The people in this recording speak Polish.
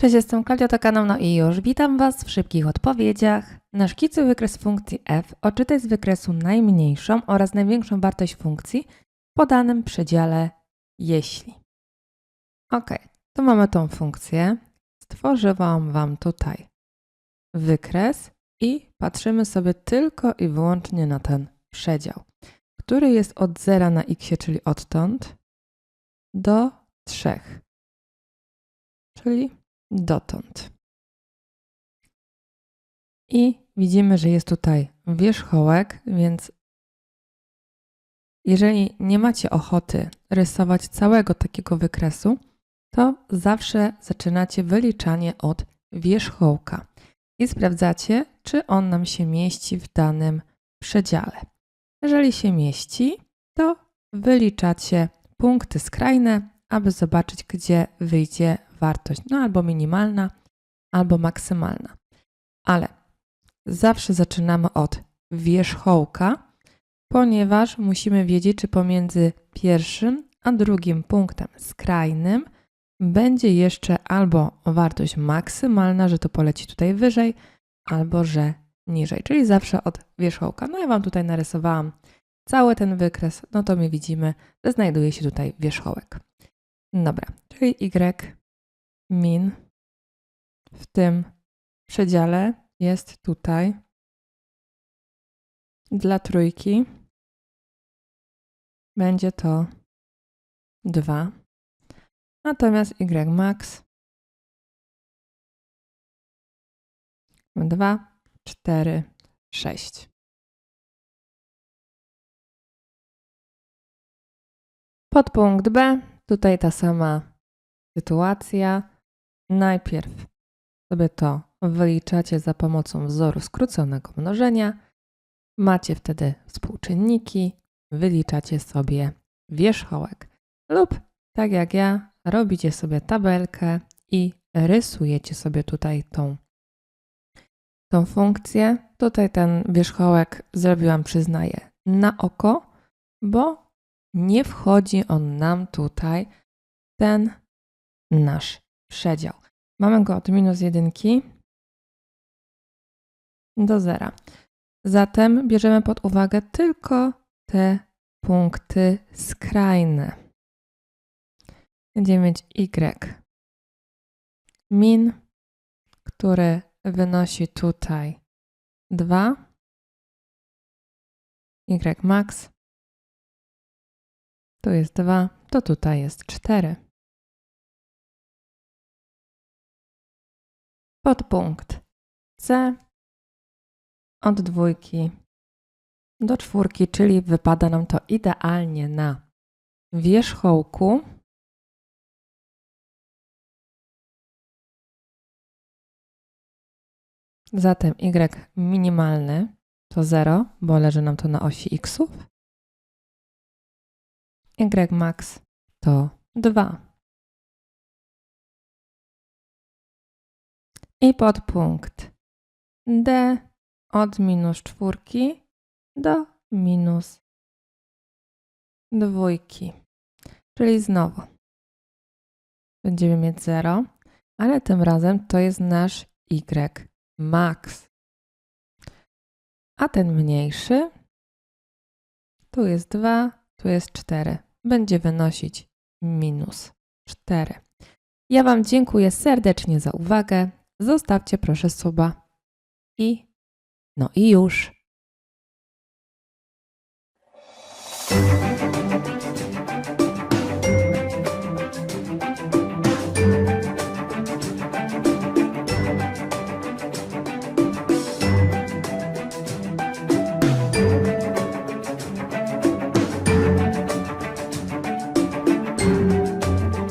Cześć, jestem Klaudia, to kanał No i już. Witam Was w szybkich odpowiedziach. Na szkicu wykres funkcji f odczytaj z wykresu najmniejszą oraz największą wartość funkcji w podanym przedziale jeśli. Ok, to mamy tą funkcję. Stworzyłam Wam tutaj wykres i patrzymy sobie tylko i wyłącznie na ten przedział, który jest od 0 na x, czyli odtąd, do 3, czyli dotąd. I widzimy, że jest tutaj wierzchołek, więc jeżeli nie macie ochoty rysować całego takiego wykresu, to zawsze zaczynacie wyliczanie od wierzchołka i sprawdzacie, czy on nam się mieści w danym przedziale. Jeżeli się mieści, to wyliczacie punkty skrajne, aby zobaczyć, gdzie wyjdzie wartość, no albo minimalna, albo maksymalna. Ale zawsze zaczynamy od wierzchołka, ponieważ musimy wiedzieć, czy pomiędzy pierwszym a drugim punktem skrajnym będzie jeszcze albo wartość maksymalna, że to poleci tutaj wyżej, albo że niżej, czyli zawsze od wierzchołka. No ja Wam tutaj narysowałam cały ten wykres, no to my widzimy, że znajduje się tutaj wierzchołek. Dobra, czyli y min w tym przedziale jest tutaj dla trójki będzie to 2. Natomiast y max 2, 4, 6. Podpunkt B, tutaj ta sama sytuacja. Najpierw sobie to wyliczacie za pomocą wzoru skróconego mnożenia. Macie wtedy współczynniki, wyliczacie sobie wierzchołek. Lub tak jak ja, robicie sobie tabelkę i rysujecie sobie tutaj tą, tą funkcję. Tutaj ten wierzchołek zrobiłam, przyznaję, na oko, bo nie wchodzi on nam tutaj ten nasz przedział. Mamy go od minus jedynki do zera. Zatem bierzemy pod uwagę tylko te punkty skrajne. Będziemy mieć y min, który wynosi tutaj 2, y max, tu jest 2, to tutaj jest 4. Podpunkt C od dwójki do czwórki, czyli wypada nam to idealnie na wierzchołku. Zatem y minimalny to 0, bo leży nam to na osi xów. y max to 2. I podpunkt D od minus czwórki do minus dwójki. Czyli znowu będziemy mieć 0, ale tym razem to jest nasz y max. A ten mniejszy tu jest 2, tu jest 4. Będzie wynosić minus 4. Ja Wam dziękuję serdecznie za uwagę. Zostawcie proszę suba. I no i już.